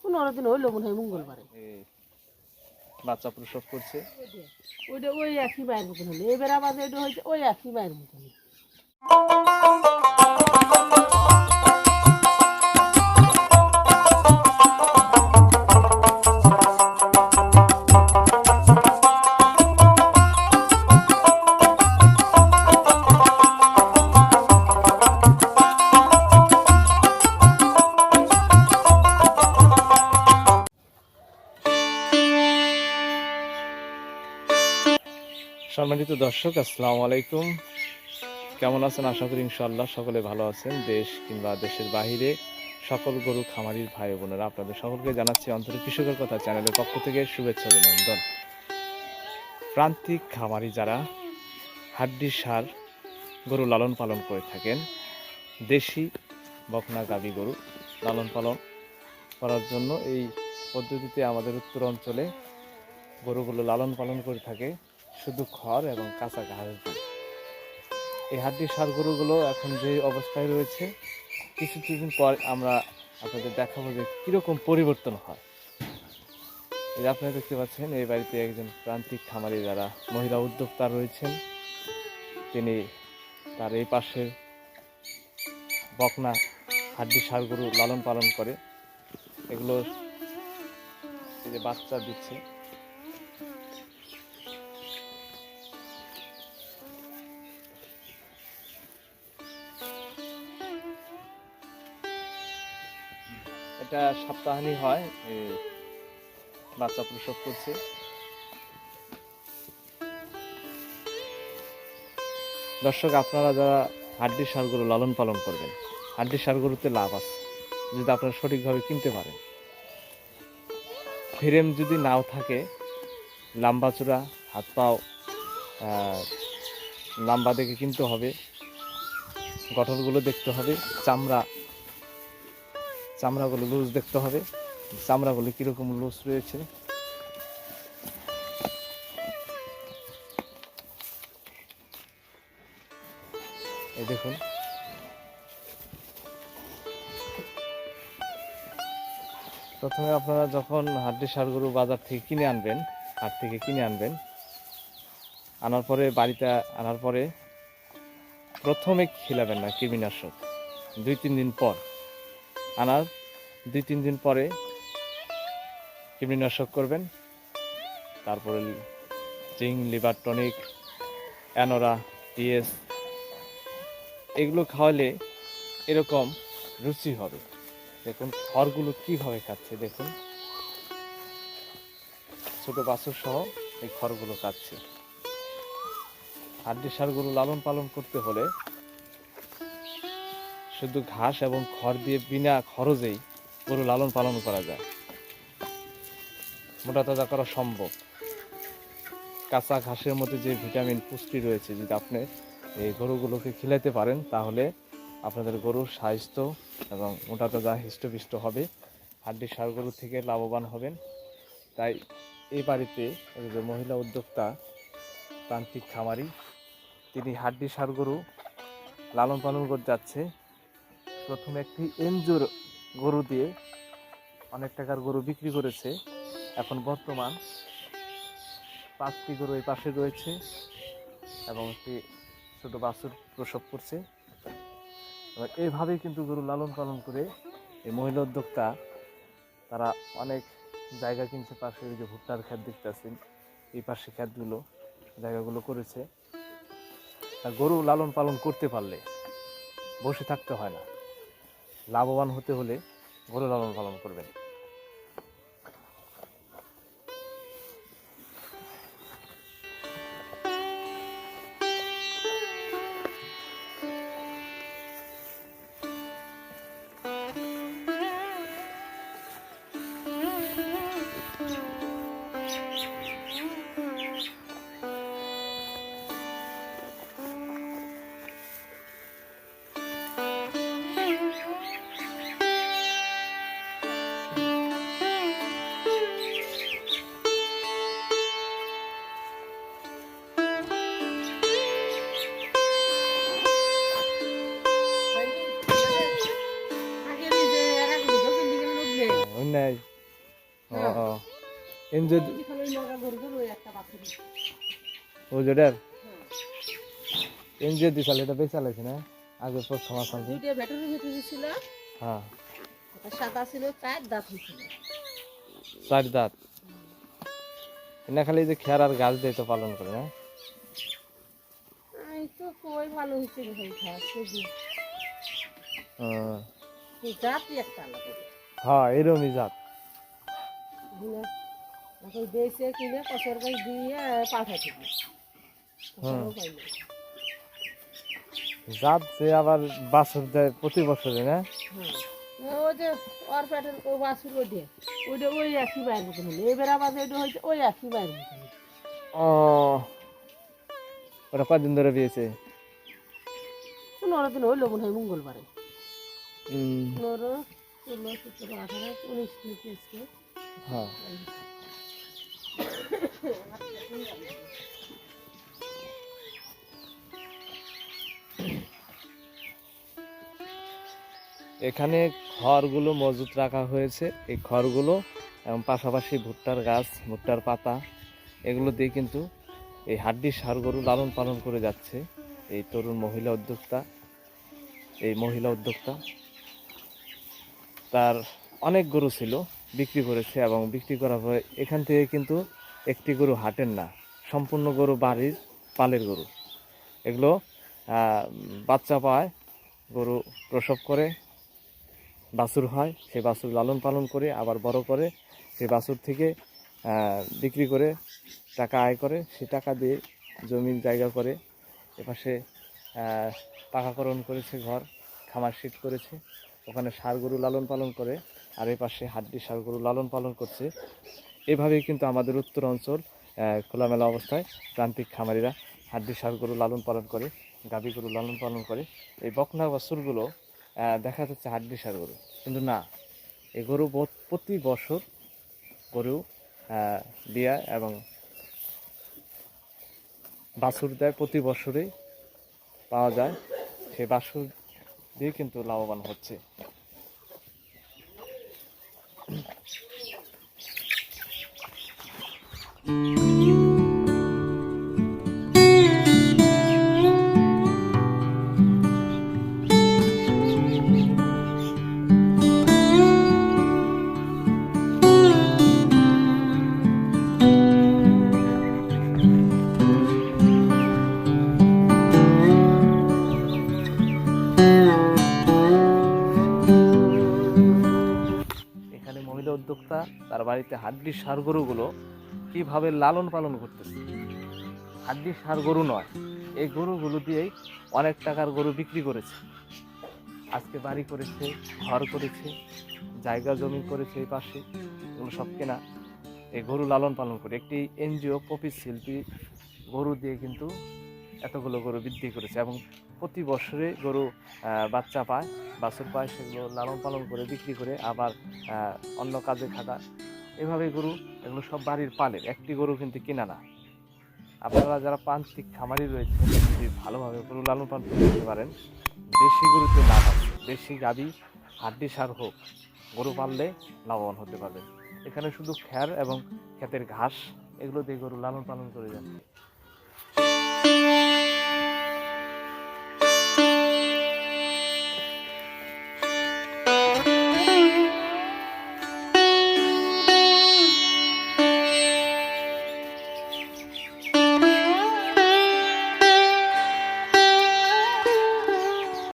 পনেরো দিন হইল মনে হয় মঙ্গলবারে। বাচ্চা প্রসব করছে। ওইটা ওই একই মায়ের মতন হলো। এবার আবার যেটা হয়েছে ওই একই মায়ের মতন সম্মানিত দর্শক, আসসালামু আলাইকুম। কেমন আছেন? আশা করি ইনশাআল্লাহ সকলে ভালো আছেন। দেশ কিংবা দেশের বাহিরে সকল গরু খামারির ভাই বোনেরা আপনাদের সকলকে জানাচ্ছি অন্তরিক কৃষকের কথা চ্যানেলের পক্ষ থেকে শুভেচ্ছা অভিনন্দন। প্রান্তিক খামারি যারা হাড্ডি সার গরু লালন পালন করে থাকেন, দেশি বকনা গাভী গরু লালন পালন করার জন্য এই পদ্ধতিতে আমাদের উত্তর অঞ্চলে গরুগুলো লালন পালন করে থাকে। শুধু খড় এবং কাঁচা ঘাস এই হাড্ডি সার গরুগুলো এখন যে অবস্থায় রয়েছে কিছু কিছুদিন পর আমরা আপনাদের দেখাবো যে কীরকম পরিবর্তন হয়। এই আপনারা দেখতে পাচ্ছেন, এই বাড়িতে একজন প্রান্তিক খামারি যারা মহিলা উদ্যোক্তা রয়েছেন, তিনি তার এই পাশে বকনা হাড্ডি সার গরু লালন পালন করে। এগুলো যে বাচ্চা দিচ্ছে। এটা সপ্তাহানি হয় বাচ্চা প্রসব করছে। দর্শক, আপনারা যারা হাড্ডি সারগরু লালন পালন করবেন, হাড্ডি সারগরুতে লাভ আছে, যদি আপনারা সঠিকভাবে কিনতে পারেন। ফ্রেম যদি নাও থাকে, লাম্বা চূড়া, হাত পাও লাম্বা দেখে কিনতে হবে, গঠনগুলো দেখতে হবে, চামড়া চামড়াগুলো লুজ দেখতে হবে। চামড়াগুলো কীরকম লুজ রয়েছে? এই দেখুন। প্রথমে আপনারা যখন হাড্ডি গরু বাজার থেকে কিনে আনবেন, হাট থেকে কিনে আনবেন, আনার পরে বাড়িতে আনার পরে প্রথমে খিলাবেন না কৃমিনাশক। দুই, তিন দিন পর। আনার দুই, তিন দিন পরে কৃমিনাশক করবেন। তারপরে জিং, লিভার টনিক, অ্যানোরা টিএস এগুলো খাওয়ালে এরকম রুচি হবে। দেখুন, খড়গুলো কীভাবে খাচ্ছে দেখুন। ছোটো বাছুর সহ এই খড়গুলো খাচ্ছে হাড্ডি সারগুলো লালন পালন করতে হলে শুধু ঘাস এবং খড় দিয়ে বিনা খরচেই গরু লালন পালন করা যায়। মোটা তাজা করা সম্ভব। কাঁচা ঘাসের মধ্যে যে ভিটামিন পুষ্টি রয়েছে, যদি আপনি এই গরুগুলোকে খিলাতে পারেন, তাহলে আপনাদের গরুর স্বাস্থ্য এবং মোটা তাজা হৃষ্টপুষ্ট হবে, হাড্ডি সার গরু থেকে লাভবান হবেন। তাই এই বাড়িতে যে মহিলা উদ্যোক্তা প্রান্তিক খামারি, তিনি হাড্ডি সার গরু লালন পালন করতে যাচ্ছে। প্রথমে একটি এনজোর গরু দিয়ে অনেক টাকার গরু বিক্রি করেছে। এখন বর্তমান পাঁচটি গরু এই পাশে রয়েছে এবং একটি ছোট বাছুর প্রসব করছে। এবার এইভাবেই কিন্তু গরু লালন পালন করে এই মহিলা উদ্যোক্তা, তারা অনেক জায়গা কিনছে পাশে যে ভুট্টার খ্যাত দেখতেছেন, এই পাশে খ্যাতগুলো জায়গাগুলো করেছে। আর গরু লালন পালন করতে পারলে বসে থাকতে হয় না। লাভবান হতে হলে গরু লালন পালন করবেন। একটা ও যেটার হ্যাঁ দিছাল এটা বেচা লাগছে না? আগে প্রথম আসাম দুইটা ব্যাটারি ভেতরে ছিল হ্যাঁ। সাদা ছিল চার দাঁত হয়েছিল। চার দাঁত। এনা খালি যে খেয়ার আর গাছ দিয়ে তো পালন করে না? তো খুবই ভালো হয়েছে ভাই খাওয়া সবজি জাতই একটা আলাদা। হ্যাঁ এরমই জাত। বুঝলে এখন বেছে কিনে কসর গাছ দিয়ে পাঠাই দিবি কসরও জাত যে আবার বাছর দেয় প্রতি বছরে না? হ্যাঁ। ওই যে ওর পেটের ও বাছুর ওইটা ওইটা ওই একই বাইর মতন হলো এবার আবার যেটা হয়েছে ওই একই বাইর মতন ও। ওটা কদিন ধরে বিয়েছে পনেরো দিন হইল মনে হয় মঙ্গলবারে। পনেরো ষোলো সতেরো আঠারো উনিশ হ্যাঁ। এখানে খড়গুলো মজুত রাখা হয়েছে। এই খড়গুলো এবং পাশাপাশি ভুট্টার গাছ, ভুট্টার পাতা, এগুলো দিয়ে কিন্তু এই হাড্ডি গরু লালন পালন করে যাচ্ছে। এই তরুণ মহিলা উদ্যোক্তা, এই মহিলা উদ্যোক্তা, তার অনেক গরু ছিল, বিক্রি করেছে এবং বিক্রি করার পরে এখান থেকে কিন্তু একটি গরু হাটের না, সম্পূর্ণ গরু বাড়ির পালের গরু। এগুলো বাচ্চা পায়, গরু প্রসব করে, বাছুর হয়, সেই বাছুর লালন পালন করে, আবার বড় করে, সেই বাছুর থেকে বিক্রি করে, টাকা আয় করে, সে টাকা দিয়ে জমির জায়গা করে, এপাশে পাকাকরণ করেছে, ঘর, খামার শীত করেছে, ওখানে সার গরু লালন পালন করে আর এই পাশে হাড্ডি গরু লালন পালন করছে। এভাবেই কিন্তু আমাদের উত্তর অঞ্চল খোলামেলা অবস্থায় প্রান্তিক খামারিরা হাড্ডি গরু লালন পালন করে, গাভী গরু লালন পালন করে। এই বকনা বাছুরগুলো দেখা যাচ্ছে হাড্ডি গরু কিন্তু না এই গরু প্রতি বছর গরু দিয়া এবং বাছুর দেয় প্রতি বছরেই পাওয়া যায়। সেই বাছুর দিয়ে কিন্তু লাভবান হচ্ছে। এখানে বাড়িতে হাড্ডির সার গরুগুলো কীভাবে লালন পালন করতেছে? হাড্ডির সার গরু নয়, এই গরুগুলো দিয়েই অনেক টাকার গরু বিক্রি করেছে। আজকে বাড়ি করেছে, ঘর করেছে, জায়গা জমি করেছে এই পাশে, এগুলো সব কেনা। এই গরু লালন পালন করে একটি এনজিও কপি শিল্পী গরু দিয়ে কিন্তু এতগুলো গরু বৃদ্ধি করেছে এবং প্রতি বছরে গরু বাচ্চা পায়, বাছুর পায়, সেগুলো লালন পালন করে বিক্রি করে আবার অন্য কাজে খাটা এভাবে গরু, এগুলো সব বাড়ির পালের। একটি গরু কিন্তু কেনা না। আপনারা যারা প্রান্তিক খামারি রয়েছে যদি ভালোভাবে গরু লালন পালন করতে পারেন, দেশি গরুতে লাভ আছে। দেশি গাবি, হাড্ডি সার হোক, গরু পাললে লাভবান হতে পারবেন। এখানে শুধু খ্যার এবং ক্ষেতের ঘাস, এগুলো দিয়ে গরু লালন পালন করে যাচ্ছে।